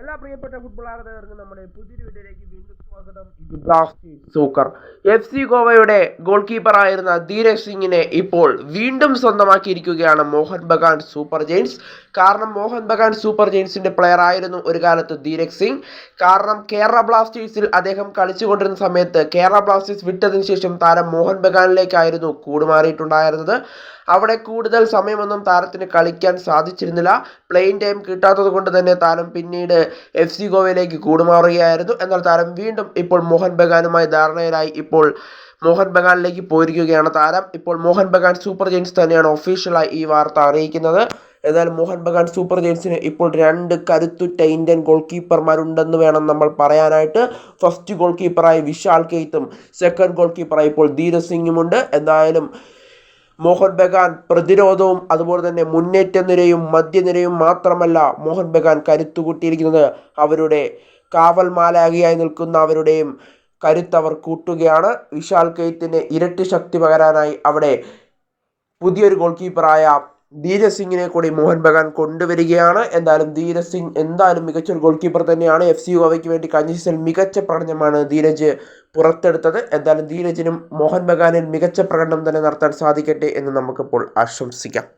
എല്ലാ പ്രിയപ്പെട്ട ഫുട്ബോൾ ആരാധകർക്കും നമ്മുടെ പുതിയൊരു വീഡിയോയിലേക്ക് വീണ്ടും സ്വാഗതം. ഇത് ബ്ലാസ്റ്റേഴ്സ് സൂക്കർ എഫ് സി ഗോവയുടെ ഗോൾ കീപ്പറായിരുന്ന ധീരജ് സിംഗിനെ ഇപ്പോൾ വീണ്ടും സ്വന്തമാക്കിയിരിക്കുകയാണ് മോഹൻ ബഗാൻ സൂപ്പർ ജെയിൻസ് കാരണം മോഹൻ ബഗാൻ സൂപ്പർ ജെയിൻസിന്റെ പ്ലെയർ ആയിരുന്നു ഒരു കാലത്ത് ധീരജ് സിംഗ്. കാരണം കേരള ബ്ലാസ്റ്റേഴ്സിൽ അദ്ദേഹം കളിച്ചുകൊണ്ടിരുന്ന സമയത്ത് കേരള ബ്ലാസ്റ്റേഴ്സ് വിട്ടതിന് ശേഷം താരം മോഹൻ ബഗാനിലേക്കായിരുന്നു കൂടുമാറിയിട്ടുണ്ടായിരുന്നത്. അവിടെ കൂടുതൽ സമയമൊന്നും താരത്തിന് കളിക്കാൻ സാധിച്ചിരുന്നില്ല. പ്ലെയിൻ ടൈം കിട്ടാത്തത് കൊണ്ട് തന്നെ താരം പിന്നീട് എഫ് സി ഗോവയിലേക്ക് കൂടുമാറുകയായിരുന്നു. എന്നാൽ താരം വീണ്ടും ഇപ്പോൾ മോഹൻ ബഗാനുമായി ധാരണയിലായി. ഇപ്പോൾ മോഹൻ ബഗാനിലേക്ക് പോയിരിക്കുകയാണ് താരം. ഇപ്പോൾ മോഹൻ ബഗാൻ സൂപ്പർ ജെയിൻസ് തന്നെയാണ് ഒഫീഷ്യലായി ഈ വാർത്ത അറിയിക്കുന്നത്. എന്നാൽ മോഹൻ ബഗാൻ സൂപ്പർ ജെയിൻസിന് ഇപ്പോൾ രണ്ട് കരുത്തുറ്റ ഇന്ത്യൻ ഗോൾ കീപ്പർമാരുണ്ടെന്ന് വേണം നമ്മൾ പറയാനായിട്ട്. ഫസ്റ്റ് ഗോൾ കീപ്പറായി വിശാൽ കെയ്ത്തും സെക്കൻഡ് ഗോൾ കീപ്പറായി ഇപ്പോൾ ധീരജ് സിംഗുമുണ്ട് എന്തായാലും മോഹൻ ബഗാൻ പ്രതിരോധവും അതുപോലെ തന്നെ മുന്നേറ്റ നിരയും മധ്യനിരയും മാത്രമല്ല മോഹൻ ബഗാൻ കരുത്തുകൂട്ടിയിരിക്കുന്നത് അവരുടെ കാവൽ നിൽക്കുന്ന അവരുടെയും കരുത്തവർ കൂട്ടുകയാണ്. വിശാൽ കെയ്ത്തിന് ഇരട്ടി ശക്തി പകരാനായി അവിടെ പുതിയൊരു ഗോൾ കീപ്പറായ ധീരജ് സിംഗിനെ കൂടി മോഹൻ ബഗാൻ കൊണ്ടുവരികയാണ്. എന്തായാലും ധീരജ് സിംഗ് എന്തായാലും മികച്ചൊരു ഗോൾ കീപ്പർ തന്നെയാണ്. എഫ് സി ഗോവയ്ക്ക് വേണ്ടി കഴിഞ്ഞ സീസൺ മികച്ച പ്രകടനമാണ് ധീരജ് പുറത്തെടുത്തത്. എന്തായാലും ധീരജിനും മോഹൻ ബഗാനിൽ മികച്ച പ്രകടനം തന്നെ നടത്താൻ സാധിക്കട്ടെ എന്ന് നമുക്കിപ്പോൾ ആശംസിക്കാം.